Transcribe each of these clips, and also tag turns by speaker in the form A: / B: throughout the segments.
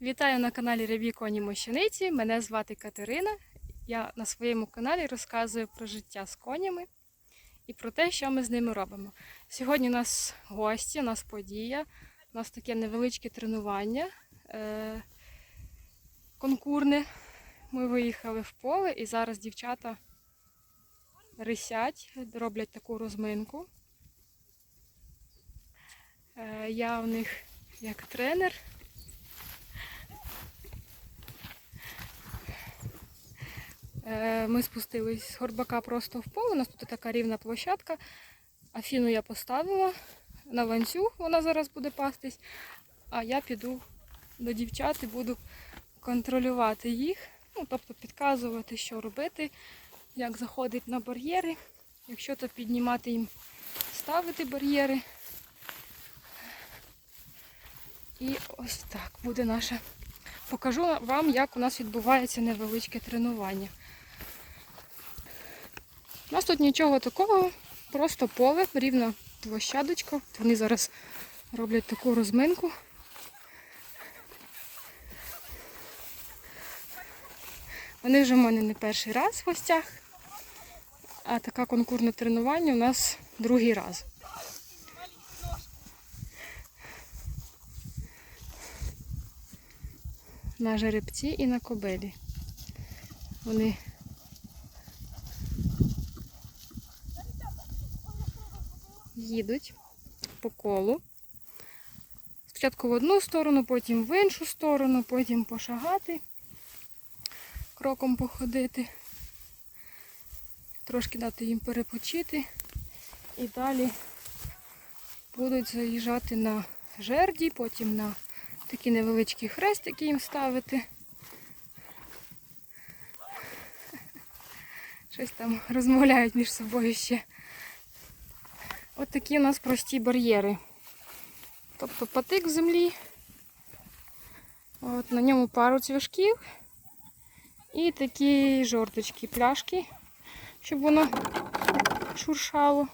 A: Вітаю на каналі Рябі Коні Мощаниці. Мене звати Катерина. Я на своєму каналі розказую про життя з конями і про те, що ми з ними робимо. Сьогодні у нас гості, у нас подія, у нас таке невеличке тренування е- конкурне. Ми виїхали в поле і зараз дівчата рисять, роблять таку розминку. Е, Я в них як тренер. Ми спустились з горбака просто в поле. У нас тут така рівна площадка. Афіну я поставила на ланцюг, вона зараз буде пастись. А я піду до дівчат і буду контролювати їх, ну, тобто підказувати, що робити, як заходити на бар'єри. Якщо то піднімати їм, ставити бар'єри. І ось так буде наше. Покажу вам, як у нас відбувається невеличке тренування. У нас тут нічого такого, просто поле, рівна площадочка. Вони зараз роблять таку розминку. Вони вже в мене не перший раз в гостях, а таке конкурне тренування у нас другий раз. На жеребці і на кобилі. Вони їдуть по колу. Спочатку в одну сторону, потім в іншу сторону, потім пошагати, кроком походити, трошки дати їм перепочити і далі будуть заїжджати на жерді, потім на такі невеличкі хрестики їм ставити. Щось там розмовляють між собою ще. От такі у нас прості бар'єри. Тобто патик в землі, от, на ньому пару цвяшків і такі жорточки, пляшки, щоб воно шуршало,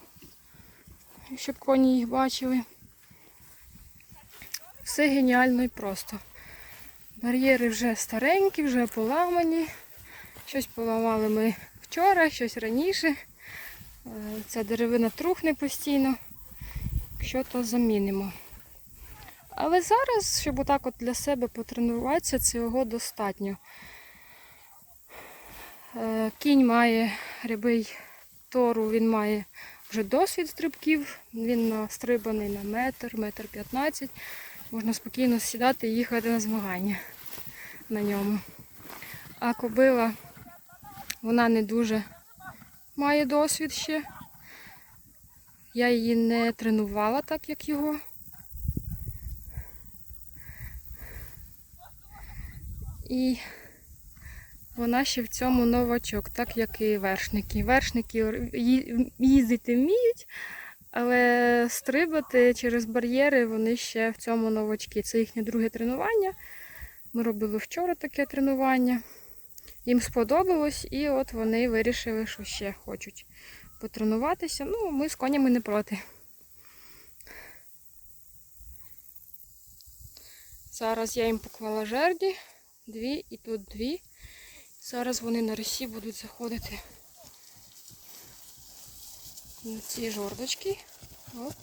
A: щоб коні їх бачили. Все геніально і просто. Бар'єри вже старенькі, вже поламані. Щось поламали ми вчора, щось раніше. Е, Ця деревина трухне постійно. Якщо то замінимо. Але зараз, щоб отак от для себе потренуватися, цього достатньо. Е, Кінь має рябий тору, він має вже досвід стрибків. Він настрибаний на метр, метр п'ятнадцять. Можна спокійно сідати і їхати на змагання на ньому. А кобила, вона не дуже має досвід ще. Я її не тренувала так, як його. І вона ще в цьому новачок, так як і вершники. Вершники їздити вміють, але стрибати через бар'єри вони ще в цьому новачки. Це їхнє друге тренування. Ми робили вчора таке тренування. Їм сподобалось, і от вони вирішили, що ще хочуть потренуватися. Ну, ми з конями не проти. Зараз я їм поклала жерді, дві і тут дві. Зараз вони на росі будуть заходити на ці жордочки. Оп.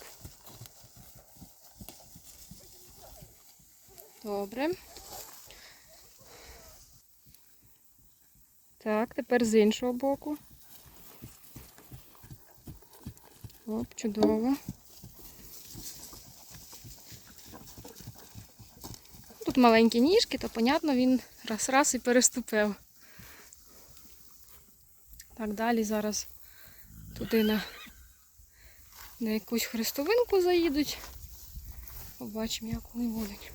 A: Добре. Так, тепер з іншого боку. Оп, чудово. Тут маленькі ніжки, то, понятно, він раз-раз і переступив. Так, далі зараз туди на, на якусь хрестовинку заїдуть. Побачимо, як вони будуть.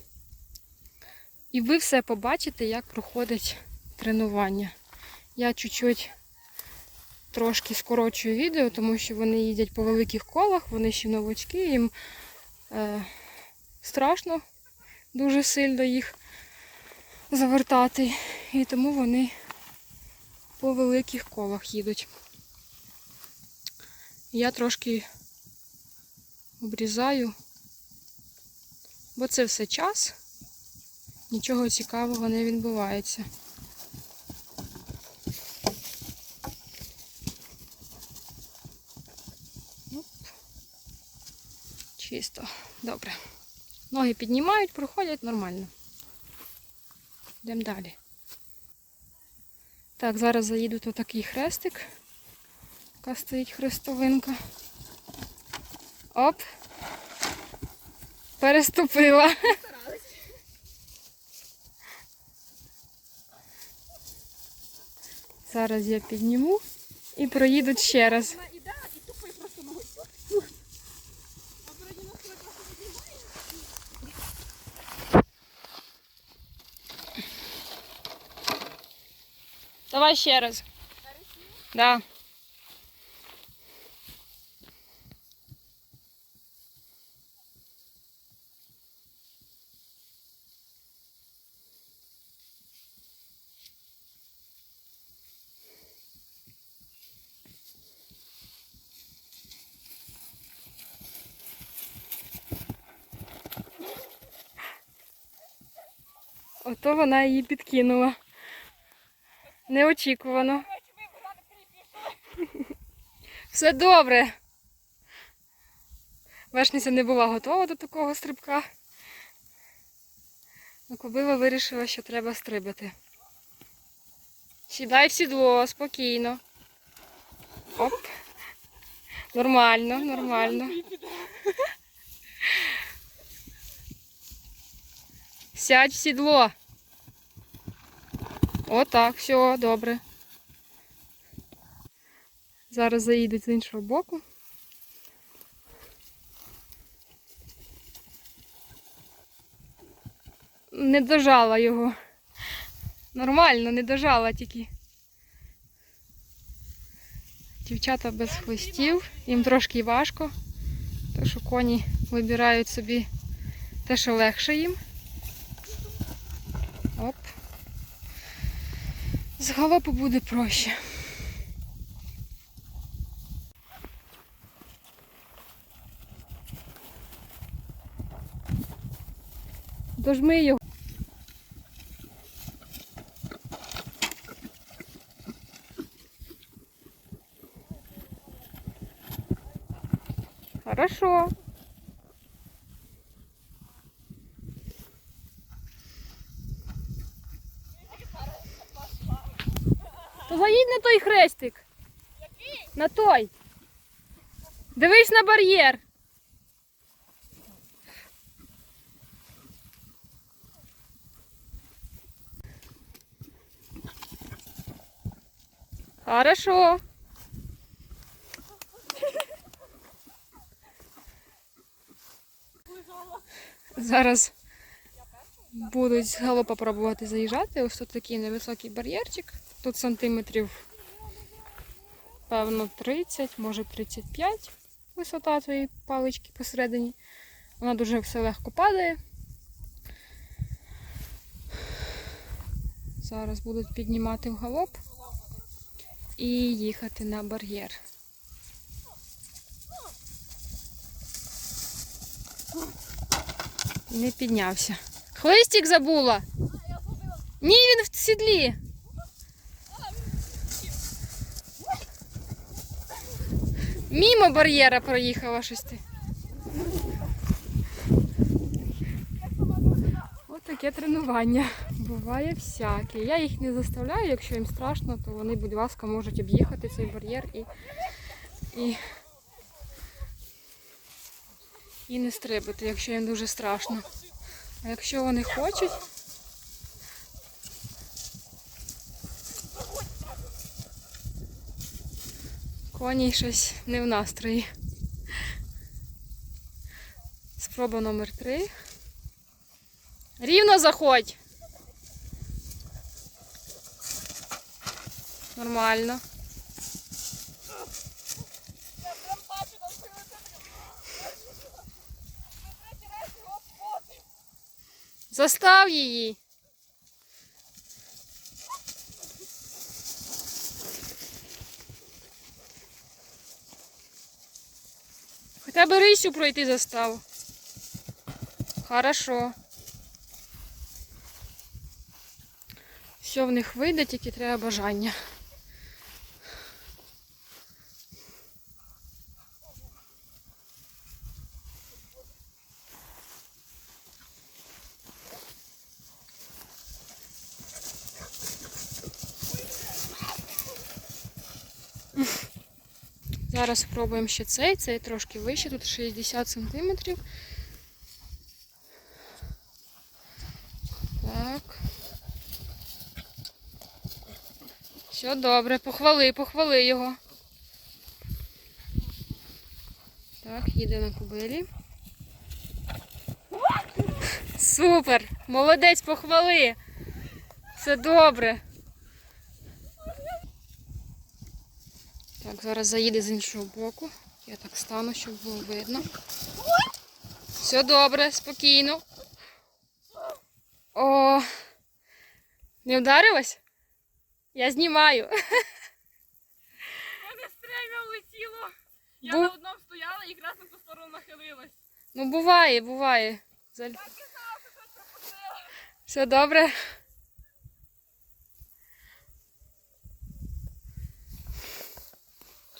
A: І ви все побачите, як проходить тренування. Я чуть-чуть трошки скорочую відео, тому що вони їдять по великих колах, вони ще новачки, їм е, страшно дуже сильно їх завертати. І тому вони по великих колах їдуть. Я трошки обрізаю, бо це все час. нічого цікавого не відбувається. Чисто. Добре. Ноги піднімають, проходять нормально. Йдемо далі. Так, зараз заїду тут такий хрестик. Така стоїть хрестовинка. Оп. Переступила. Зараз я підніму і проїду ще раз.
B: Вона іде і тупить просто ногою. А вроді нас трохи піднімає.
A: Давай ще раз. Да. Ото вона її підкинула. Неочікувано. Все добре. Вершниця не була готова до такого стрибка. Ну, кобила вирішила, що треба стрибати. Сідай в сідло, спокійно. Оп. Нормально, нормально. Сядь в сідло. Отак, все, добре. Зараз заїдуть з іншого боку. Не дожала його. Нормально, не дожала тільки. Дівчата без хвостів, їм трошки важко, тому що коні вибирають собі те, що легше їм. Оп. З галопу буде проще. Дожми його. Хорошо. Заїдь на той хрестик. Який? На той. Дивись на бар'єр. Хорошо. Зараз будуть з галопа пробувати заїжджати. Ось тут такий невисокий бар'єрчик. Тут сантиметрів, певно, 30, може 35 висота цієї палички посередині. Вона дуже все легко падає. Зараз будуть піднімати в галоп і їхати на бар'єр. Не піднявся. Хлистик забула. Ні, він в сідлі. Мімо бар'єра проїхала щось ти. Ось таке тренування. Буває всяке. Я їх не заставляю, якщо їм страшно, то вони, будь ласка, можуть об'їхати цей бар'єр і, і, і не стрибати, якщо їм дуже страшно. А якщо вони хочуть, коні щось не в настрої. Спроба номер три. Рівно заходь. Нормально. Застав її. Треба рисю пройти застав. Хорошо. Все в них вийде, тільки треба бажання. Зараз спробуємо ще цей, цей трошки вище, тут 60 сантиметрів. Так. Все добре, похвали, похвали його. Так, їде на кубилі. Супер! Молодець, похвали! Все добре. Так, зараз заїде з іншого боку. Я так стану, щоб було видно. Все добре, спокійно. О, не вдарилась? Я знімаю.
B: мене стремя влетіло. Я
A: Бу-
B: на одному стояла і якраз на ту сторону нахилилась.
A: Ну, буває, буває.
B: Пропустила.
A: Все добре.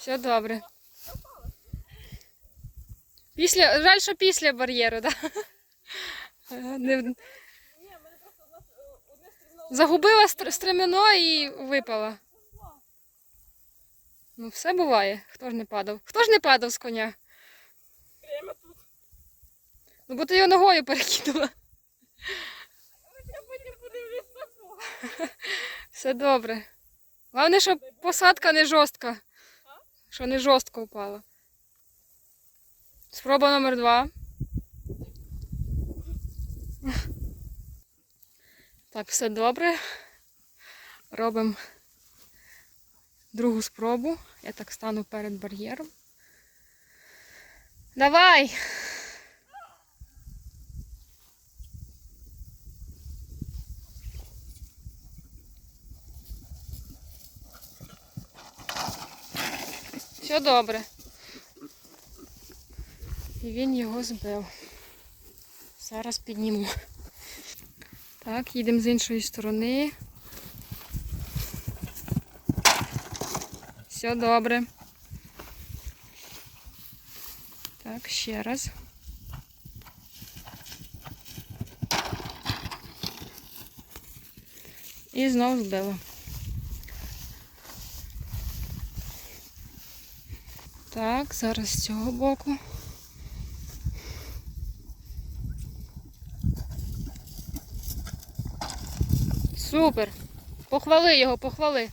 A: Все добре. Після, жаль, що після бар'єру, так? Да? Не... Загубила стремено і випала. Ну, все буває. Хто ж не падав? Хто ж не падав з коня?
B: стремя тут.
A: Ну, бо ти його ногою перекинула.
B: Я потім подивлюсь таку.
A: Все добре. Головне, щоб посадка не жорстка. Що не жорстко впала. Спроба номер два. Так, все добре. Робимо другу спробу. Я так стану перед бар'єром. Давай! Все добре. І він його збив. Зараз підніму. Так, їдемо з іншої сторони. Все добре. Так, ще раз. І знову збила. Так, зараз з цього боку. Супер. Похвали його, похвали.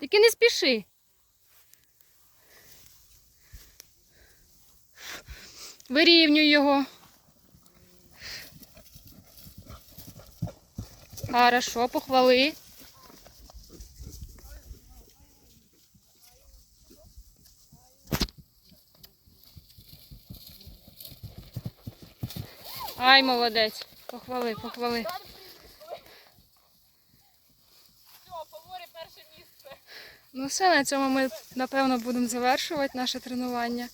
A: Тільки не спіши. Вирівнюй його. Хорошо, похвали. Ай, молодець. Похвали, похвали.
B: Все, фаворі перше місце.
A: Ну все, на цьому ми напевно будемо завершувати наше тренування.